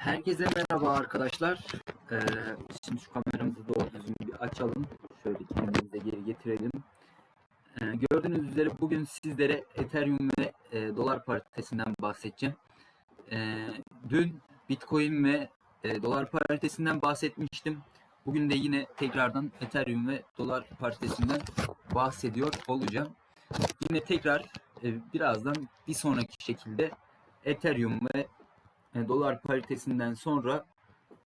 Herkese merhaba arkadaşlar. Ee, şimdi şu kameramızı doğru düzgün bir açalım. Şöyle kendimize geri getirelim. Ee, gördüğünüz üzere bugün sizlere Ethereum ve e, dolar paritesinden bahsedeceğim. Ee, dün Bitcoin ve e, dolar paritesinden bahsetmiştim. Bugün de yine tekrardan Ethereum ve dolar paritesinden bahsediyor olacağım. Yine tekrar e, birazdan bir sonraki şekilde Ethereum ve e, dolar paritesinden sonra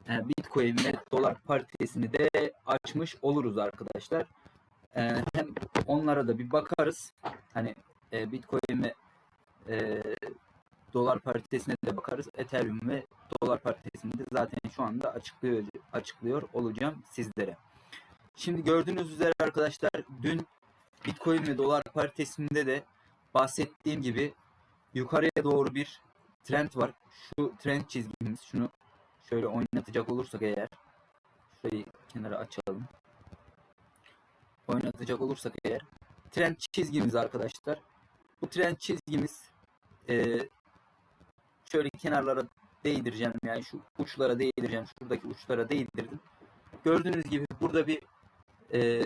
e, Bitcoin ve dolar paritesini de açmış oluruz arkadaşlar. E, hem onlara da bir bakarız. Hani e, e, dolar paritesine de bakarız. Ethereum ve dolar paritesini de zaten şu anda açıklıyor açıklıyor olacağım sizlere. Şimdi gördüğünüz üzere arkadaşlar dün Bitcoin ve dolar paritesinde de bahsettiğim gibi yukarıya doğru bir trend var. Şu trend çizgimiz şunu şöyle oynatacak olursak eğer şurayı kenara açalım. Oynatacak olursak eğer trend çizgimiz arkadaşlar. Bu trend çizgimiz e, şöyle kenarlara değdireceğim yani şu uçlara değdireceğim. Şuradaki uçlara değdirdim. Gördüğünüz gibi burada bir e,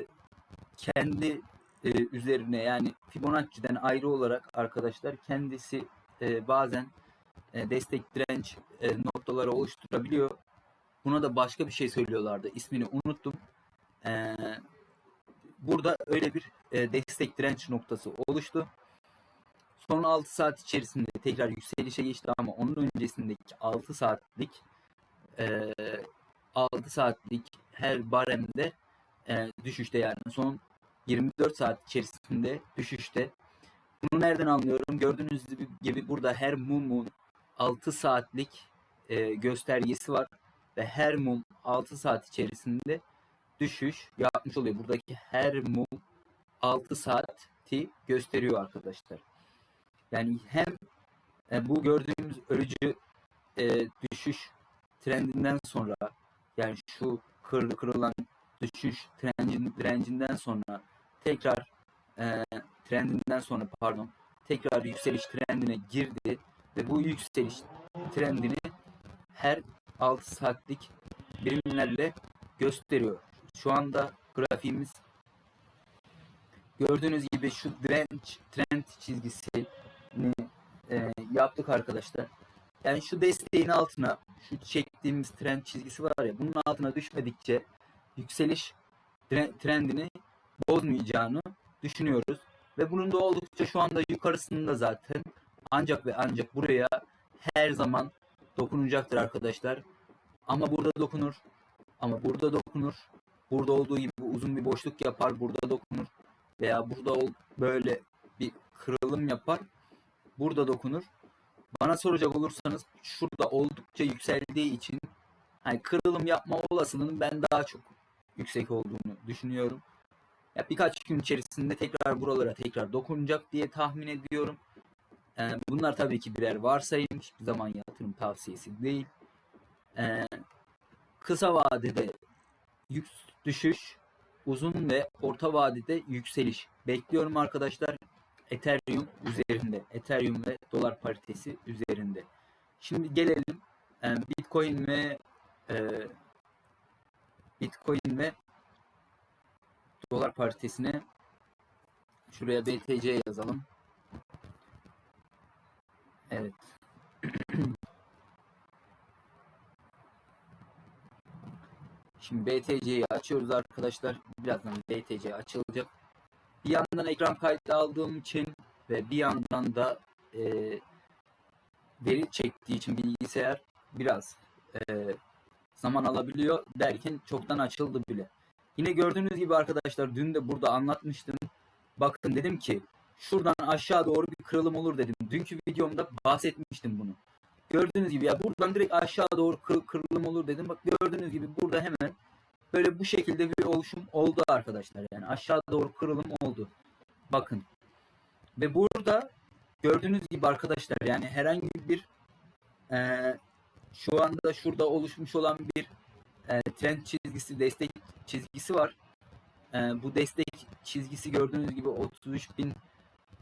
kendi e, üzerine yani Fibonacci'den ayrı olarak arkadaşlar kendisi e, bazen e, destek direnç e, noktaları oluşturabiliyor. Buna da başka bir şey söylüyorlardı. İsmini unuttum. E, burada öyle bir destek direnç noktası oluştu. Son 6 saat içerisinde tekrar yükselişe geçti ama onun öncesindeki 6 saatlik e, 6 saatlik her baremde e, düşüşte yani son 24 saat içerisinde düşüşte. Bunu nereden anlıyorum? Gördüğünüz gibi burada her mumun 6 saatlik e, göstergesi var ve her mum 6 saat içerisinde düşüş yapmış oluyor. Buradaki her mum 6 saati gösteriyor arkadaşlar. Yani hem e, bu gördüğümüz ölücü e, düşüş trendinden sonra yani şu kır, kırılan düşüş trendin, direncinden sonra tekrar e, trendinden sonra pardon tekrar yükseliş trendine girdi ve bu yükseliş trendini her 6 saatlik birimlerle gösteriyor. Şu anda grafiğimiz gördüğünüz gibi şu direnç trend çizgisini e, yaptık arkadaşlar. Yani şu desteğin altına şu çektiğimiz trend çizgisi var ya bunun altına düşmedikçe yükseliş trendini bozmayacağını düşünüyoruz. Ve bunun da oldukça şu anda yukarısında zaten ancak ve ancak buraya her zaman dokunacaktır arkadaşlar. Ama burada dokunur. Ama burada dokunur. Burada olduğu gibi uzun bir boşluk yapar. Burada dokunur. Veya burada böyle bir kırılım yapar. Burada dokunur. Bana soracak olursanız şurada oldukça yükseldiği için hani kırılım yapma olasılığının ben daha çok yüksek olduğunu düşünüyorum. Ya birkaç gün içerisinde tekrar buralara tekrar dokunacak diye tahmin ediyorum. Ee, bunlar tabii ki birer varsayım. Hiçbir zaman yatırım tavsiyesi değil. Ee, kısa vadede yük düşüş, uzun ve orta vadede yükseliş bekliyorum arkadaşlar. Ethereum üzerinde, Ethereum ve dolar paritesi üzerinde. Şimdi gelelim e, Bitcoin ve e, Bitcoin ve dolar paritesine şuraya BTC yazalım. Evet. Şimdi BTC'yi açıyoruz arkadaşlar. Birazdan BTC açılacak. Bir yandan ekran kaydı aldığım için ve bir yandan da e, veri çektiği için bilgisayar biraz e, zaman alabiliyor derken çoktan açıldı bile. Yine gördüğünüz gibi arkadaşlar dün de burada anlatmıştım. Bakın dedim ki şuradan aşağı doğru bir kırılım olur dedim. Dünkü videomda bahsetmiştim bunu. Gördüğünüz gibi ya buradan direkt aşağı doğru kır, kırılım olur dedim. Bak gördüğünüz gibi burada hemen böyle bu şekilde bir oluşum oldu arkadaşlar. Yani aşağı doğru kırılım oldu. Bakın. Ve burada gördüğünüz gibi arkadaşlar yani herhangi bir e, şu anda şurada oluşmuş olan bir e, trend çizgisi, destek çizgisi var. E, bu destek çizgisi gördüğünüz gibi 33 bin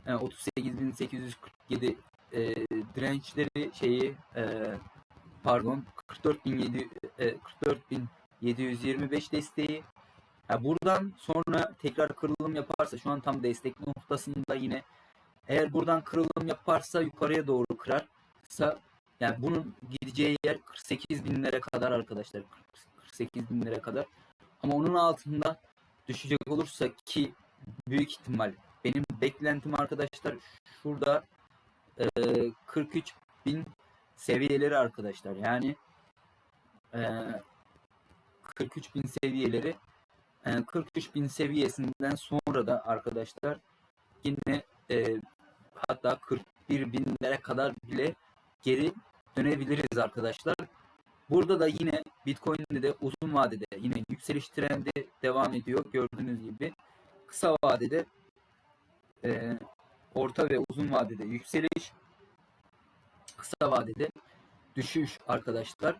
e, 38.847 e, dirençleri şeyi e, pardon 44.700 e, 44.725 desteği. Ha, buradan sonra tekrar kırılım yaparsa şu an tam destek noktasında yine eğer buradan kırılım yaparsa yukarıya doğru kırarsa yani bunun gideceği yer 48 binlere kadar arkadaşlar 48 binlere kadar ama onun altında düşecek olursa ki büyük ihtimal benim beklentim arkadaşlar şurada e, 43 bin seviyeleri arkadaşlar yani e, 43 bin seviyeleri e, 43 bin seviyesinden sonra da arkadaşlar yine e, hatta 41 binlere kadar bile geri dönebiliriz arkadaşlar. Burada da yine Bitcoin'de de uzun vadede yine yükseliş trendi devam ediyor. Gördüğünüz gibi kısa vadede e, orta ve uzun vadede yükseliş kısa vadede düşüş arkadaşlar.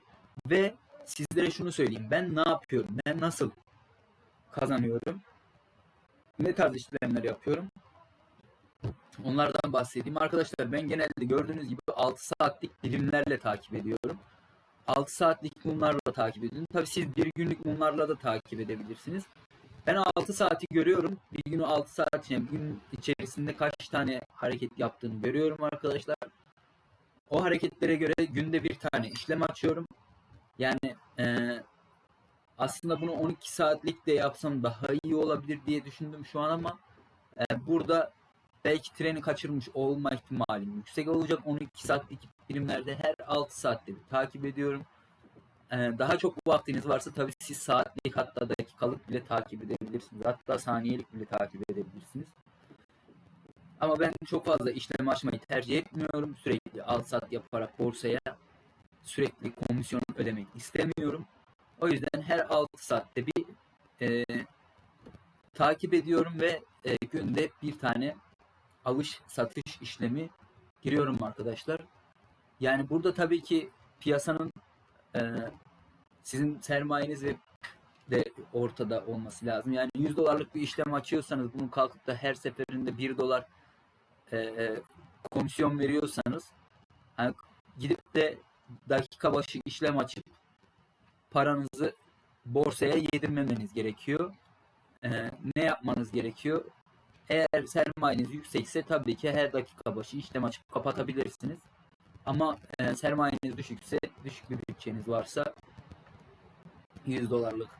Ve sizlere şunu söyleyeyim. Ben ne yapıyorum? Ben nasıl kazanıyorum? Ne tarz işlemler yapıyorum? Onlardan bahsedeyim. Arkadaşlar ben genelde gördüğünüz gibi 6 saatlik dilimlerle takip ediyorum. 6 saatlik mumlarla takip ediyorum. Tabii siz bir günlük mumlarla da takip edebilirsiniz. Ben 6 saati görüyorum. Bir günü 6 saat yani gün içerisinde kaç tane hareket yaptığını görüyorum arkadaşlar. O hareketlere göre günde bir tane işlem açıyorum. Yani e, aslında bunu 12 saatlik de yapsam daha iyi olabilir diye düşündüm şu an ama e, burada belki treni kaçırmış olma ihtimalim yüksek olacak. 12 saatlik birimlerde her 6 saatte bir takip ediyorum. Ee, daha çok vaktiniz varsa tabii siz saatlik hatta dakikalık bile takip edebilirsiniz. Hatta saniyelik bile takip edebilirsiniz. Ama ben çok fazla işlem açmayı tercih etmiyorum. Sürekli al sat yaparak borsaya sürekli komisyon ödemek istemiyorum. O yüzden her 6 saatte bir e, takip ediyorum ve e, günde bir tane alış satış işlemi giriyorum arkadaşlar. Yani burada tabii ki piyasanın e, sizin sermayeniz ve de ortada olması lazım. Yani 100 dolarlık bir işlem açıyorsanız bunu kalkıp da her seferinde 1 dolar e, e, komisyon veriyorsanız hani gidip de dakika başı işlem açıp paranızı borsaya yedirmemeniz gerekiyor. E, ne yapmanız gerekiyor? Eğer sermayeniz yüksekse tabii ki her dakika başı işlem açıp kapatabilirsiniz. Ama e, sermayeniz düşükse, düşük bir bütçeniz varsa 100 dolarlık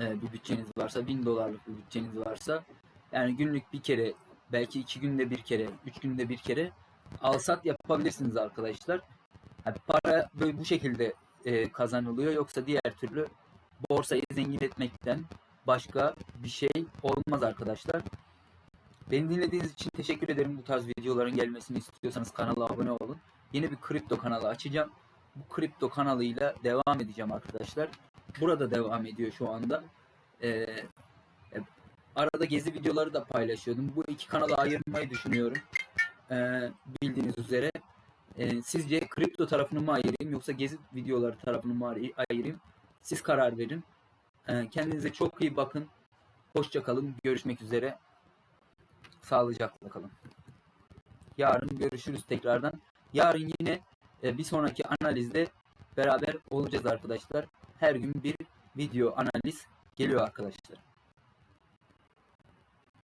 e, bir bütçeniz varsa, 1000 dolarlık bir bütçeniz varsa yani günlük bir kere, belki iki günde bir kere, üç günde bir kere alsat yapabilirsiniz arkadaşlar. Yani para böyle bu şekilde e, kazanılıyor. Yoksa diğer türlü borsayı zengin etmekten başka bir şey olmaz arkadaşlar. Beni dinlediğiniz için teşekkür ederim. Bu tarz videoların gelmesini istiyorsanız kanala abone olun. Yeni bir kripto kanalı açacağım. Bu kripto kanalıyla devam edeceğim arkadaşlar. Burada devam ediyor şu anda. Ee, arada gezi videoları da paylaşıyordum. Bu iki kanala ayırmayı düşünüyorum. Ee, bildiğiniz üzere. Ee, sizce kripto tarafını mı ayırayım yoksa gezi videoları tarafını mı ayırayım? Siz karar verin. Ee, kendinize çok iyi bakın. Hoşça kalın. Görüşmek üzere. Sağlıcakla kalın. Yarın görüşürüz tekrardan. Yarın yine e, bir sonraki analizde beraber olacağız arkadaşlar. Her gün bir video analiz geliyor arkadaşlar.